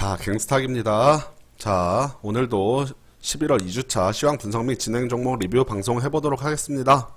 자, 갱스탁입니다. 자, 오늘도 11월 2주차 시황 분석 및 진행 종목 리뷰 방송 해보도록 하겠습니다.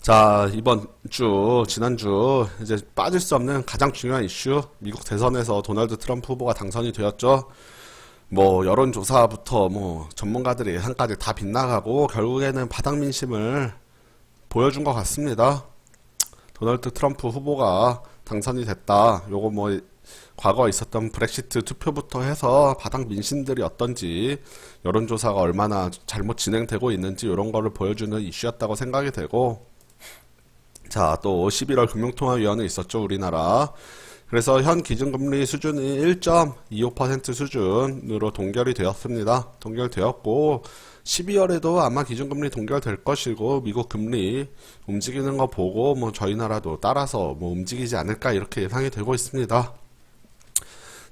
자, 이번 주, 지난주, 이제 빠질 수 없는 가장 중요한 이슈, 미국 대선에서 도널드 트럼프 후보가 당선이 되었죠. 뭐, 여론조사부터 뭐, 전문가들의 예상까지 다 빗나가고, 결국에는 바닥 민심을 보여준 것 같습니다. 도널드 트럼프 후보가 당선이 됐다. 요거 뭐 과거에 있었던 브렉시트 투표부터 해서 바닥 민심들이 어떤지 여론조사가 얼마나 잘못 진행되고 있는지 이런 거를 보여주는 이슈였다고 생각이 되고 자 또 11월 금융통화위원회 있었죠 우리나라 그래서 현 기준금리 수준이 1.25% 수준으로 동결이 되었습니다. 동결되었고 12월에도 아마 기준금리 동결될 것이고 미국 금리 움직이는 거 보고 뭐 저희 나라도 따라서 뭐 움직이지 않을까 이렇게 예상이 되고 있습니다.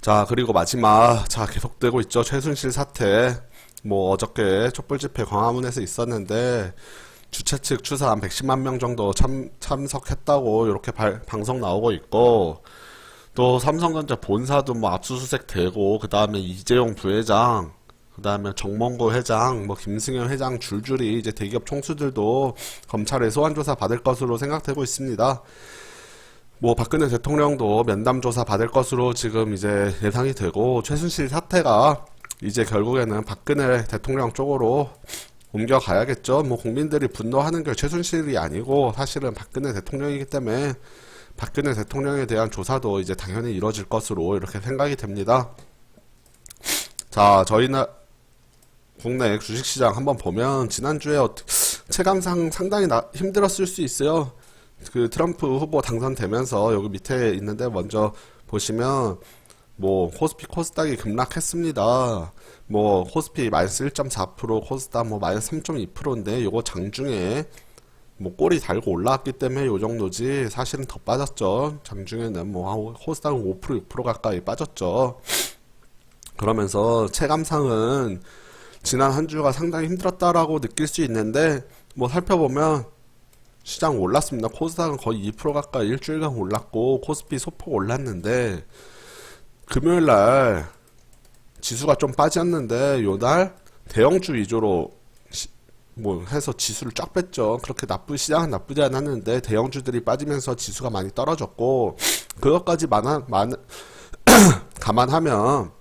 자 그리고 마지막 자 계속되고 있죠 최순실 사태 뭐 어저께 촛불 집회 광화문에서 있었는데 주최 측한 110만 명 정도 참, 참석했다고 이렇게 발- 방송 나오고 있고 또 삼성전자 본사도 뭐 압수수색 되고 그 다음에 이재용 부회장 그 다음에 정몽구 회장 뭐 김승현 회장 줄줄이 이제 대기업 총수들도 검찰에 소환 조사 받을 것으로 생각되고 있습니다. 뭐 박근혜 대통령도 면담 조사 받을 것으로 지금 이제 예상이 되고 최순실 사태가 이제 결국에는 박근혜 대통령 쪽으로 옮겨가야겠죠. 뭐 국민들이 분노하는 게 최순실이 아니고 사실은 박근혜 대통령이기 때문에 박근혜 대통령에 대한 조사도 이제 당연히 이뤄질 것으로 이렇게 생각이 됩니다. 자, 저희는 국내 주식시장 한번 보면 지난주에 어- 체감상 상당히 나- 힘들었을 수 있어요. 그 트럼프 후보 당선되면서 여기 밑에 있는데 먼저 보시면 뭐 코스피 코스닥이 급락했습니다. 뭐 코스피 마이너스 1.4% 코스닥 뭐 마이너스 3.2%인데 요거 장중에 뭐 꼬리 달고 올라왔기 때문에 요 정도지 사실은 더 빠졌죠. 장중에는 뭐 한- 코스닥은 5% 6% 가까이 빠졌죠. 그러면서 체감상은 지난 한 주가 상당히 힘들었다라고 느낄 수 있는데 뭐 살펴보면 시장 올랐습니다. 코스닥은 거의 2% 가까이 일주일간 올랐고 코스피 소폭 올랐는데 금요일 날 지수가 좀 빠졌는데 요날 대형주 위주로 시- 뭐 해서 지수를 쫙 뺐죠. 그렇게 나쁘 시장은 나쁘지 않았는데 대형주들이 빠지면서 지수가 많이 떨어졌고 그것까지 많아 많 감안하면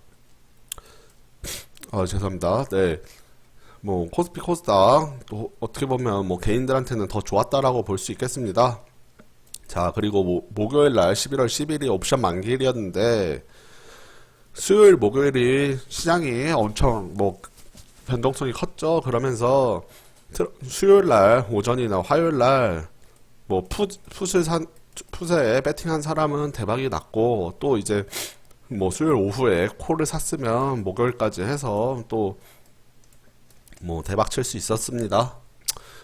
어 죄송합니다. 네. 뭐 코스피 코스닥 또 어떻게 보면 뭐 개인들한테는 더 좋았다라고 볼 수 있겠습니다. 자 그리고 뭐 목요일 날 11월 10일이 옵션 만기일이었는데 수요일 목요일이 시장이 엄청 뭐 변동성이 컸죠. 그러면서 트- 수요일 날 오전이나 화요일 날뭐 풋을 산 풋에 배팅한 사람은 대박이 났고 또 이제 뭐 수요일 오후에 콜을 샀으면 목요일까지 해서 또 뭐 대박 칠 수 있었습니다.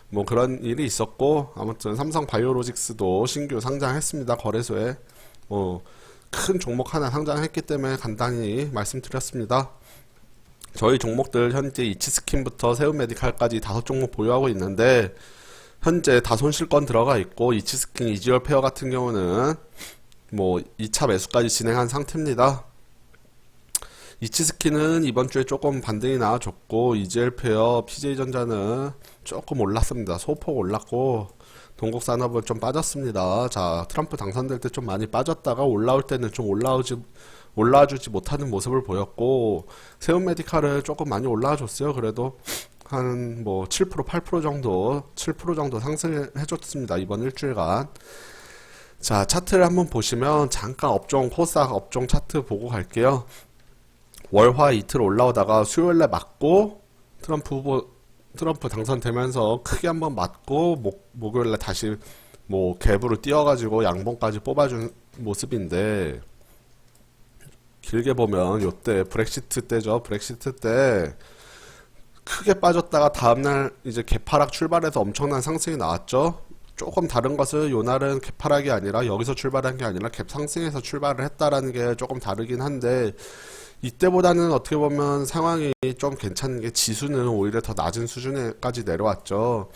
뭐 그런 일이 있었고 아무튼 삼성 바이오로직스도 신규 상장했습니다. 거래소에 뭐 큰 종목 하나 상장했기 때문에 간단히 말씀드렸습니다. 저희 종목들 현재 이치스킨부터 세우메디칼까지 다섯 종목 보유하고 있는데 현재 다 손실권 들어가 있고 이치스킨 이지얼 페어 같은 경우는 뭐 2차 매수까지 진행한 상태입니다. 이치스킨은 이번 주에 조금 반등이 나와줬고 이지엘 페어, PJ전자는 조금 올랐습니다. 소폭 올랐고 동국산업은 좀 빠졌습니다. 자, 트럼프 당선될 때 좀 많이 빠졌다가 올라올 때는 좀 올라오지 올라와주지 못하는 모습을 보였고 세운 메디칼은 조금 많이 올라와줬어요. 그래도 한 뭐 7% 8% 정도 7% 정도 상승해줬습니다. 이번 일주일간. 자, 차트를 한번 보시면 잠깐 업종 코스닥 업종 차트 보고 갈게요. 월화 이틀 올라오다가 수요일날 맞고 트럼프 후보 트럼프 당선되면서 크게 한번 맞고 목, 목요일날 다시 뭐 갭으로 뛰어가지고 양봉까지 뽑아준 모습인데 길게 보면 요때 브렉시트 때죠. 브렉시트 때 크게 빠졌다가 다음날 이제 개파락 출발해서 엄청난 상승이 나왔죠. 조금 다른 것은 요날은 개파락이 아니라 여기서 출발한 게 아니라 갭 상승에서 출발을 했다라는 게 조금 다르긴 한데 이때보다는 어떻게 보면 상황이 좀 괜찮은 게 지수는 오히려 더 낮은 수준에까지 내려왔죠.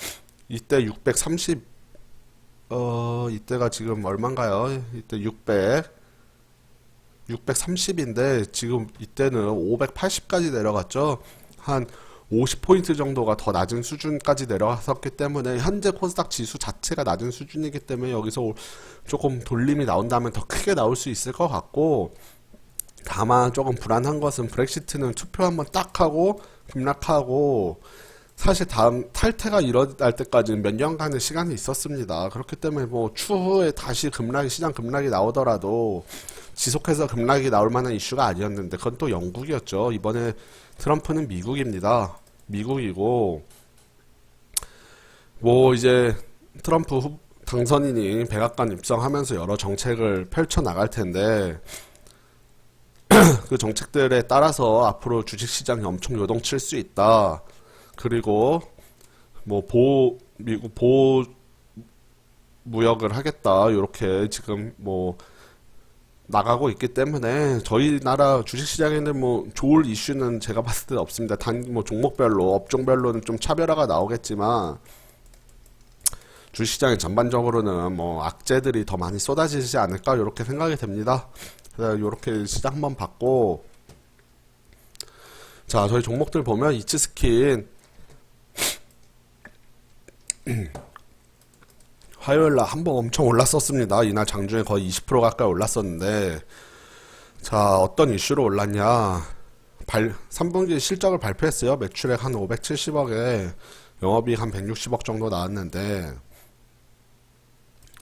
이때 630, 어, 이때가 지금 얼마인가요? 이때 600, 630인데 지금 이때는 580까지 내려갔죠. 한 50포인트 정도가 더 낮은 수준까지 내려갔었기 때문에 현재 코스닥 지수 자체가 낮은 수준이기 때문에 여기서 오- 조금 돌림이 나온다면 더 크게 나올 수 있을 것 같고 다만 조금 불안한 것은 브렉시트는 투표 한번 딱 하고 급락하고 사실 다음 탈퇴가 일어날 때까지는 몇 년간의 시간이 있었습니다. 그렇기 때문에 뭐 추후에 다시 급락이 시장 급락이 나오더라도 지속해서 급락이 나올 만한 이슈가 아니었는데 그건 또 영국이었죠. 이번에 트럼프는 미국입니다. 미국이고 뭐 이제 트럼프 후- 당선인이 백악관 입성하면서 여러 정책을 펼쳐 나갈 텐데 그 정책들에 따라서 앞으로 주식시장이 엄청 요동칠 수 있다. 그리고 뭐 보호 미국 보호 무역을 하겠다. 이렇게 지금 뭐 나가고 있기 때문에 저희 나라 주식시장에는 뭐 좋을 이슈는 제가 봤을 때 없습니다. 단 뭐 종목별로 업종별로는 좀 차별화가 나오겠지만 주식시장의 전반적으로는 뭐 악재들이 더 많이 쏟아지지 않을까 이렇게 생각이 됩니다. 이렇게 시장 한번 봤고 자 저희 종목들 보면 이츠 스킨 화요일날 한번 엄청 올랐었습니다. 이날 장중에 거의 20% 가까이 올랐었는데 자 어떤 이슈로 올랐냐 발 3분기 실적을 발표했어요. 매출액 한 570억에 영업이익 한 160억 정도 나왔는데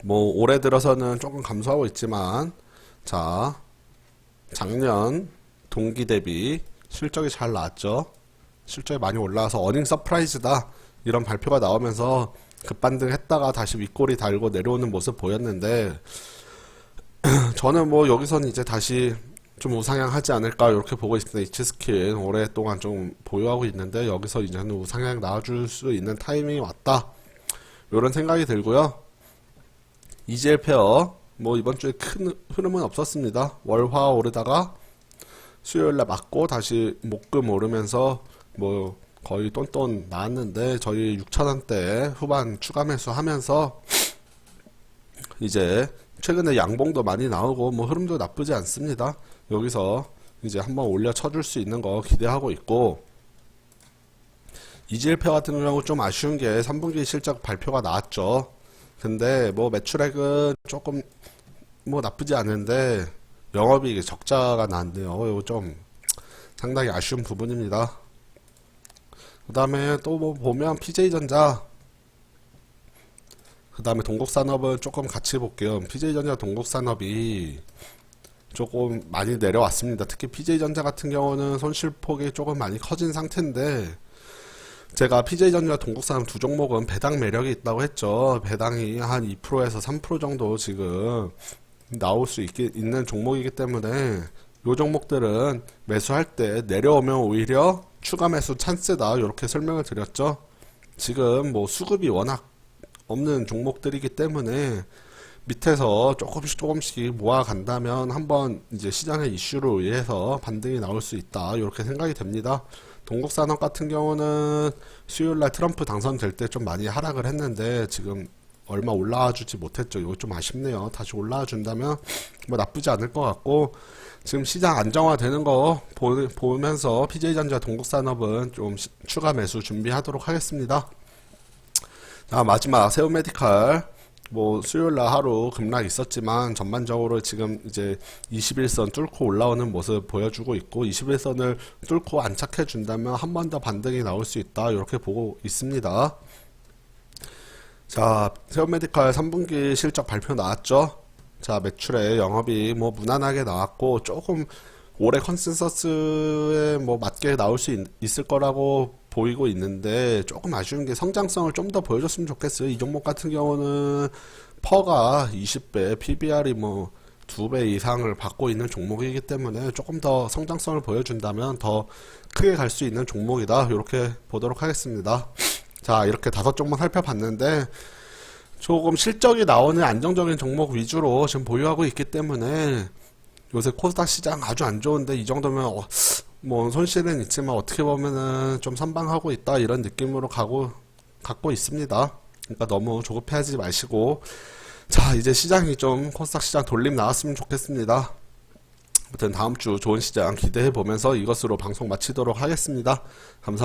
뭐 올해 들어서는 조금 감소하고 있지만 자 작년 동기 대비 실적이 잘 나왔죠. 실적이 많이 올라와서 어닝 서프라이즈다 이런 발표가 나오면서 급반등했다가 다시 윗골이 달고 내려오는 모습 보였는데 저는 뭐 여기서는 이제 다시 좀 우상향하지 않을까 이렇게 보고 있습니다. 이츠스킨 오랫동안 좀 보유하고 있는데 여기서 이제는 우상향 나와줄 수 있는 타이밍이 왔다. 이런 생각이 들고요. 이젤 페어 뭐 이번 주에 큰 흐름은 없었습니다. 월화 오르다가 수요일 날 맞고 다시 목금 오르면서 뭐 거의 똔똔 나왔는데 저희 6천원대 후반 추가 매수 하면서 이제 최근에 양봉도 많이 나오고 뭐 흐름도 나쁘지 않습니다. 여기서 이제 한번 올려 쳐줄 수 있는 거 기대하고 있고 이질페 같은 경우 좀 아쉬운 게 3분기 실적 발표가 나왔죠. 근데 뭐 매출액은 조금 뭐 나쁘지 않은데 영업이익 적자가 났네요. 이거 좀 상당히 아쉬운 부분입니다. 그 다음에 또 뭐 보면 PJ전자 그 다음에 동국산업은 조금 같이 볼게요. PJ전자 동국산업이 조금 많이 내려왔습니다. 특히 PJ전자 같은 경우는 손실폭이 조금 많이 커진 상태인데 제가 PJ전자 동국산업 두 종목은 배당 매력이 있다고 했죠. 배당이 한 2%에서 3% 정도 지금 나올 수 있기, 있는 종목이기 때문에 요 종목들은 매수할 때 내려오면 오히려 추가 매수 찬스다 이렇게 설명을 드렸죠. 지금 뭐 수급이 워낙 없는 종목들이기 때문에 밑에서 조금씩 조금씩 모아 간다면 한번 이제 시장의 이슈로 의해서 반등이 나올 수 있다 이렇게 생각이 됩니다. 동국산업 같은 경우는 수요일날 트럼프 당선될 때 좀 많이 하락을 했는데 지금 얼마 올라와 주지 못했죠. 이거 좀 아쉽네요. 다시 올라와 준다면 뭐 나쁘지 않을 것 같고 지금 시장 안정화되는 거 보, 보면서 PJ전자 동국산업은 좀 시- 추가 매수 준비하도록 하겠습니다. 자, 마지막 세우메디칼 뭐 수요일 날 하루 급락 있었지만 전반적으로 지금 이제 21선 뚫고 올라오는 모습 보여주고 있고 21선을 뚫고 안착해 준다면 한 번 더 반등이 나올 수 있다 이렇게 보고 있습니다. 자, 세우메디칼 3분기 실적 발표 나왔죠? 자, 매출에 영업이 뭐 무난하게 나왔고 조금 올해 컨센서스에 뭐 맞게 나올 수 있, 있을 거라고 보이고 있는데 조금 아쉬운 게 성장성을 좀 더 보여줬으면 좋겠어요. 이 종목 같은 경우는 퍼가 20배, PBR이 뭐 2배 이상을 받고 있는 종목이기 때문에 조금 더 성장성을 보여준다면 더 크게 갈 수 있는 종목이다. 이렇게 보도록 하겠습니다. 자, 이렇게 다섯 종목 살펴봤는데 조금 실적이 나오는 안정적인 종목 위주로 지금 보유하고 있기 때문에 요새 코스닥 시장 아주 안 좋은데 이 정도면 어, 뭐 손실은 있지만 어떻게 보면은 좀 선방하고 있다 이런 느낌으로 가고 갖고 있습니다. 그러니까 너무 조급해하지 마시고 자 이제 시장이 좀 코스닥 시장 돌림 나왔으면 좋겠습니다. 아무튼 다음 주 좋은 시장 기대해 보면서 이것으로 방송 마치도록 하겠습니다. 감사합니다.